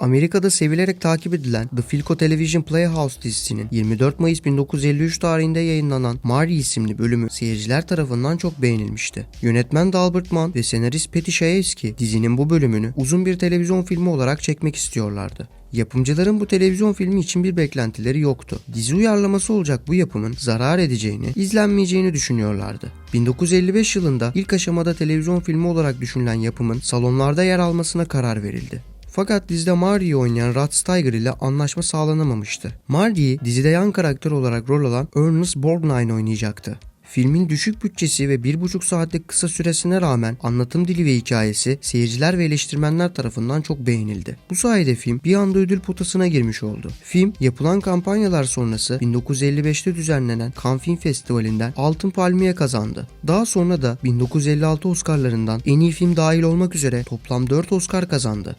Amerika'da sevilerek takip edilen The Philco Television Playhouse dizisinin 24 Mayıs 1953 tarihinde yayınlanan Mari isimli bölümü seyirciler tarafından çok beğenilmişti. Yönetmen Dalbert Mann ve senarist Patty Chayefsky dizinin bu bölümünü uzun bir televizyon filmi olarak çekmek istiyorlardı. Yapımcıların bu televizyon filmi için bir beklentileri yoktu. Dizi uyarlaması olacak bu yapımın zarar edeceğini, izlenmeyeceğini düşünüyorlardı. 1955 yılında ilk aşamada televizyon filmi olarak düşünülen yapımın salonlarda yer almasına karar verildi. Fakat dizide Marty'yi oynayan Rod Steiger ile anlaşma sağlanamamıştı. Marty'yi dizide yan karakter olarak rol alan Ernest Borgnine oynayacaktı. Filmin düşük bütçesi ve bir buçuk saatlik kısa süresine rağmen anlatım dili ve hikayesi seyirciler ve eleştirmenler tarafından çok beğenildi. Bu sayede film bir anda ödül potasına girmiş oldu. Film yapılan kampanyalar sonrası 1955'te düzenlenen Cannes Film Festivali'nden Altın Palmiye kazandı. Daha sonra da 1956 Oscar'larından en iyi film dahil olmak üzere toplam 4 Oscar kazandı.